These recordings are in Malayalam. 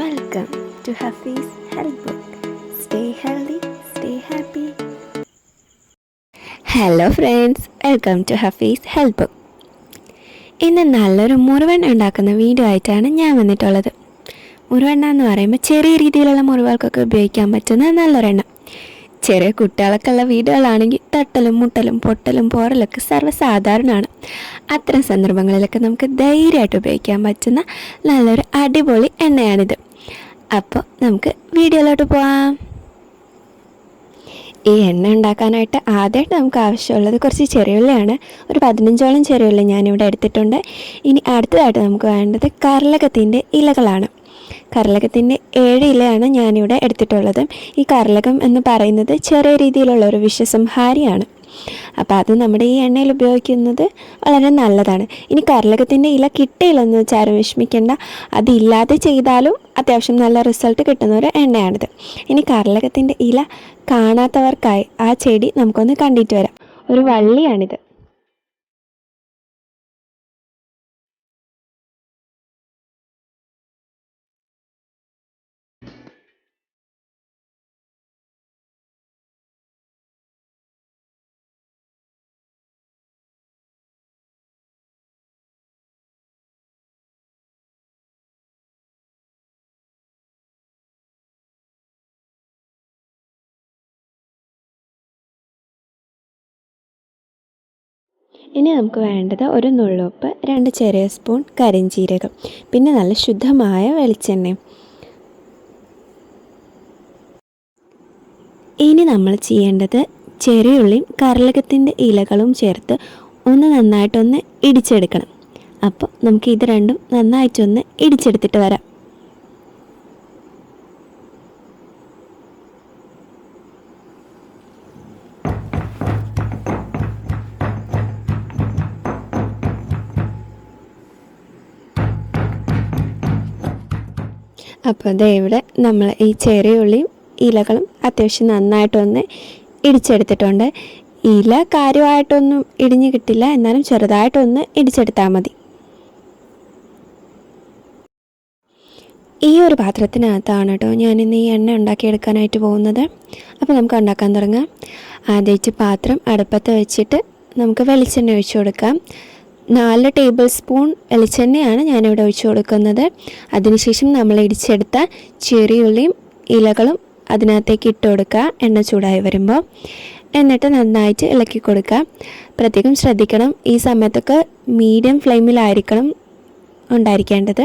Welcome to Hafeez health Book. Stay healthy, stay happy. Hello friends welcome to Hafeez health book ഇന്ന് നല്ലൊരു മുറിവൻ ഉണ്ടാക്കുന്ന വീഡിയോ ആയിട്ടാണ് ഞാൻ വന്നിട്ടുള്ളത്. മുറിവെണ്ണ എന്ന് പറയുമ്പോൾ ചെറിയ രീതിയിലുള്ള മുറിവുകൾക്കൊക്കെ ഉപയോഗിക്കാൻ പറ്റുന്ന നല്ലൊരെണ്ണ. ചെറിയ കുട്ടികൾക്കുള്ള വീടുകളാണെങ്കിൽ തട്ടലും മുട്ടലും പൊട്ടലും പോറലൊക്കെ സർവസാധാരണമാണ്. അത്തരം സന്ദർഭങ്ങളിലൊക്കെ നമുക്ക് ധൈര്യമായിട്ട് ഉപയോഗിക്കാൻ പറ്റുന്ന നല്ലൊരു അടിപൊളി എണ്ണയാണിത്. അപ്പോൾ നമുക്ക് വീഡിയോയിലോട്ട് പോവാം. ഈ എണ്ണ ഉണ്ടാക്കാനായിട്ട് ആദ്യമായിട്ട് നമുക്ക് ആവശ്യമുള്ളത് കുറച്ച് ചെറിയുള്ളിയാണ്. ഒരു പതിനഞ്ചോളം ചെറിയുള്ളി ഞാനിവിടെ എടുത്തിട്ടുണ്ട്. ഇനി അടുത്തതായിട്ട് നമുക്ക് വേണ്ടത് കർലകത്തിന്റെ ഇലകളാണ്. കർലകത്തിന്റെ ഏഴ് ഇലയാണ് ഞാനിവിടെ എടുത്തിട്ടുള്ളത്. ഈ കർലകം എന്ന് പറയുന്നത് ചെറിയ രീതിയിലുള്ള ഒരു വിഷസംഹാരിയാണ്. അപ്പോൾ അത് നമ്മുടെ ഈ എണ്ണയിൽ ഉപയോഗിക്കുന്നത് വളരെ നല്ലതാണ്. ഇനി കർലകത്തിന്റെ ഇല കിട്ടിയില്ലെന്ന് ആരും വിഷമിക്കേണ്ട. അതില്ലാതെ ചെയ്താലും അത്യാവശ്യം നല്ല റിസൾട്ട് കിട്ടുന്ന ഒരു എണ്ണയാണിത്. ഇനി കർലകത്തിന്റെ ഇല കാണാത്തവർക്കായി ആ ചെടി നമുക്കൊന്ന് കണ്ടിട്ട് വരാം. ഒരു വള്ളിയാണിത്. ഇനി നമുക്ക് വേണ്ടത് ഒരു നുള്ളുപ്പ് രണ്ട് ചെറിയ സ്പൂൺ കരിഞ്ചീരകം പിന്നെ നല്ല ശുദ്ധമായ വെളിച്ചെണ്ണയും ഇനി നമ്മൾ ചെയ്യേണ്ടത് ചെറിയുള്ളിയും കർലകത്തിന്റെ ഇലകളും ചേർത്ത് ഒന്ന് നന്നായിട്ടൊന്ന് ഇടിച്ചെടുക്കണം. അപ്പോൾ നമുക്ക് ഇത് രണ്ടും നന്നായിട്ടൊന്ന് ഇടിച്ചെടുത്തിട്ട് വരാം. അപ്പോൾ ദേ ഇവിടെ നമ്മൾ ഈ ചെറിയ ഉള്ളിയും ഇലകളും അത്യാവശ്യം നന്നായിട്ടൊന്ന് ഇടിച്ചെടുത്തിട്ടുണ്ട്. ഇല കാര്യമായിട്ടൊന്നും ഇടിഞ്ഞ് കിട്ടില്ല. എന്നാലും ചെറുതായിട്ടൊന്ന് ഇടിച്ചെടുത്താൽ മതി. ഈ ഒരു പാത്രത്തിനകത്താണ് കേട്ടോ ഞാനിന്ന് ഈ എണ്ണ ഉണ്ടാക്കിയെടുക്കാനായിട്ട് പോകുന്നത്. അപ്പോൾ നമുക്ക് ഉണ്ടാക്കാൻ തുടങ്ങാം. ആദ്യമായിട്ട് പാത്രം അടുപ്പത്ത് വെച്ചിട്ട് നമുക്ക് വെളിച്ചെണ്ണ ഒഴിച്ചു കൊടുക്കാം. നാല് ടേബിൾ സ്പൂൺ വെളിച്ചെണ്ണയാണ് ഞാനിവിടെ ഒഴിച്ചു കൊടുക്കുന്നത്. അതിനുശേഷം നമ്മൾ ഇടിച്ചെടുത്ത ചെറിയുള്ളിയും ഇലകളും അതിനകത്തേക്ക് ഇട്ട് കൊടുക്കുക. എണ്ണ ചൂടായി വരുമ്പോൾ എന്നിട്ട് നന്നായിട്ട് ഇളക്കി കൊടുക്കുക. പ്രത്യേകം ശ്രദ്ധിക്കണം ഈ സമയത്തൊക്കെ മീഡിയം ഫ്ലെയിമിലായിരിക്കണം ഉണ്ടായിരിക്കേണ്ടത്.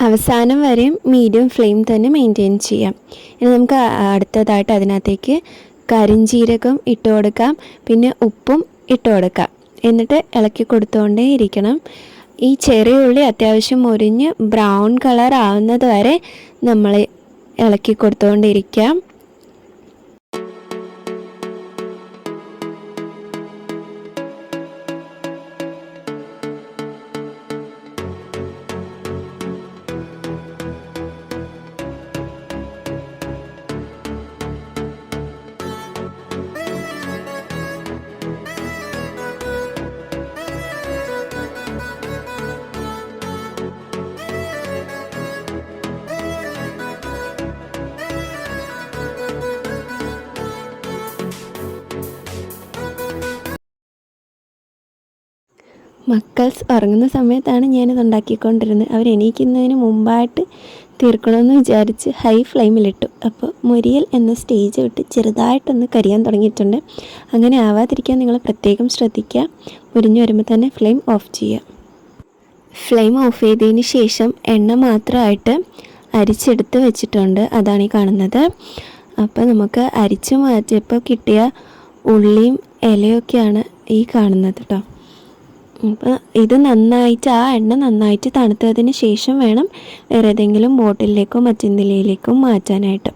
അവസാനം വരെയും മീഡിയം ഫ്ലെയിം തന്നെ മെയിന്റെയിൻ ചെയ്യാം. ഇനി നമുക്ക് അടുത്തതായിട്ട് അതിനകത്തേക്ക് കരിഞ്ചീരകം ഇട്ട് കൊടുക്കാം. പിന്നെ ഉപ്പും ഇട്ട് കൊടുക്കാം. എന്നിട്ട് ഇളക്കി കൊടുത്തുകൊണ്ടേ ഇരിക്കണം. ഈ ചെറിയ ഉള്ളി അത്യാവശ്യം മുരിഞ്ഞ് ബ്രൗൺ കളർ ആവുന്നത് വരെ നമ്മൾ ഇളക്കി കൊടുത്തുകൊണ്ടിരിക്കാം മക്കൾസ് ഉറങ്ങുന്ന സമയത്താണ് ഞാനിത് ഉണ്ടാക്കിക്കൊണ്ടിരുന്നത്. അവർ എണീക്കുന്നതിന് മുമ്പായിട്ട് തീർക്കണമെന്ന് വിചാരിച്ച് ഹൈ ഫ്ലെയിമിലിട്ടു. അപ്പോൾ മുരിയൽ എന്ന സ്റ്റേജ് വിട്ട് ചെറുതായിട്ടൊന്ന് കരിയാൻ തുടങ്ങിയിട്ടുണ്ട്. അങ്ങനെ ആവാതിരിക്കാൻ നിങ്ങൾ പ്രത്യേകം ശ്രദ്ധിക്കുക. മുരിഞ്ഞു വരുമ്പോൾ തന്നെ ഫ്ലെയിം ഓഫ് ചെയ്യുക. ഫ്ലെയിം ഓഫ് ചെയ്തതിന് ശേഷം എണ്ണ മാത്രമായിട്ട് അരിച്ചെടുത്ത് വെച്ചിട്ടുണ്ട്. അതാണ് ഈ കാണുന്നത്. അപ്പോൾ നമുക്ക് അരിച്ചു മാറ്റിയപ്പോൾ കിട്ടിയ ഉള്ളിയും ഇലയൊക്കെയാണ് ഈ കാണുന്നത് കേട്ടോ ഇത് നന്നായിട്ട് ആ എണ്ണ നന്നായിട്ട് തണുത്തതിന് ശേഷം വേണം വേറെ ഏതെങ്കിലും ബോട്ടിലേക്കോ മറ്റെന്തിലേക്കോ മാറ്റാനായിട്ട്.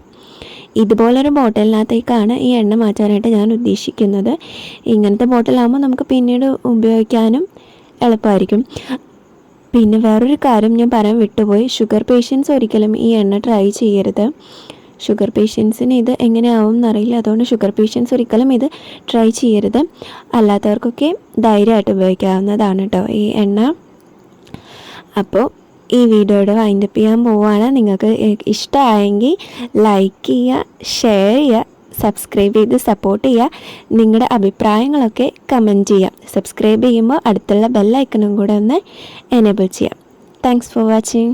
ഇതുപോലൊരു ബോട്ടിലിനകത്തേക്കാണ് ഈ എണ്ണ മാറ്റാനായിട്ട് ഞാൻ ഉദ്ദേശിക്കുന്നത്. ഇങ്ങനത്തെ ബോട്ടിലാകുമ്പോൾ നമുക്ക് പിന്നീട് ഉപയോഗിക്കാനും എളുപ്പമായിരിക്കും. പിന്നെ വേറൊരു കാര്യം ഞാൻ പറയാൻ വിട്ടുപോയി. ഷുഗർ പേഷ്യൻസ് ഒരിക്കലും ഈ എണ്ണ ട്രൈ ചെയ്യരുത്. ഷുഗർ പേഷ്യൻസിന് ഇത് എങ്ങനെയാവും എന്നറിയില്ല അതുകൊണ്ട് ഷുഗർ പേഷ്യൻസ് ഒരിക്കലും ഇത് ട്രൈ ചെയ്യരുത്. അല്ലാത്തവർക്കൊക്കെ ധൈര്യമായിട്ട് ഉപയോഗിക്കാവുന്നതാണ് കേട്ടോ ഈ എണ്ണ. അപ്പോൾ ഈ വീഡിയോയുടെ വൈൻഡപ്പ് ചെയ്യാൻ പോവുകയാണ്. നിങ്ങൾക്ക് ഇഷ്ടമായെങ്കിൽ ലൈക്ക് ചെയ്യുക ഷെയർ ചെയ്യുക സബ്സ്ക്രൈബ് ചെയ്ത് സപ്പോർട്ട് ചെയ്യുക. നിങ്ങളുടെ അഭിപ്രായങ്ങളൊക്കെ കമന്റ് ചെയ്യാം. സബ്സ്ക്രൈബ് ചെയ്യുമ്പോൾ അടുത്തുള്ള ബെല്ലൈക്കണും കൂടെ ഒന്ന് എനേബിൾ ചെയ്യാം. Thanks for watching.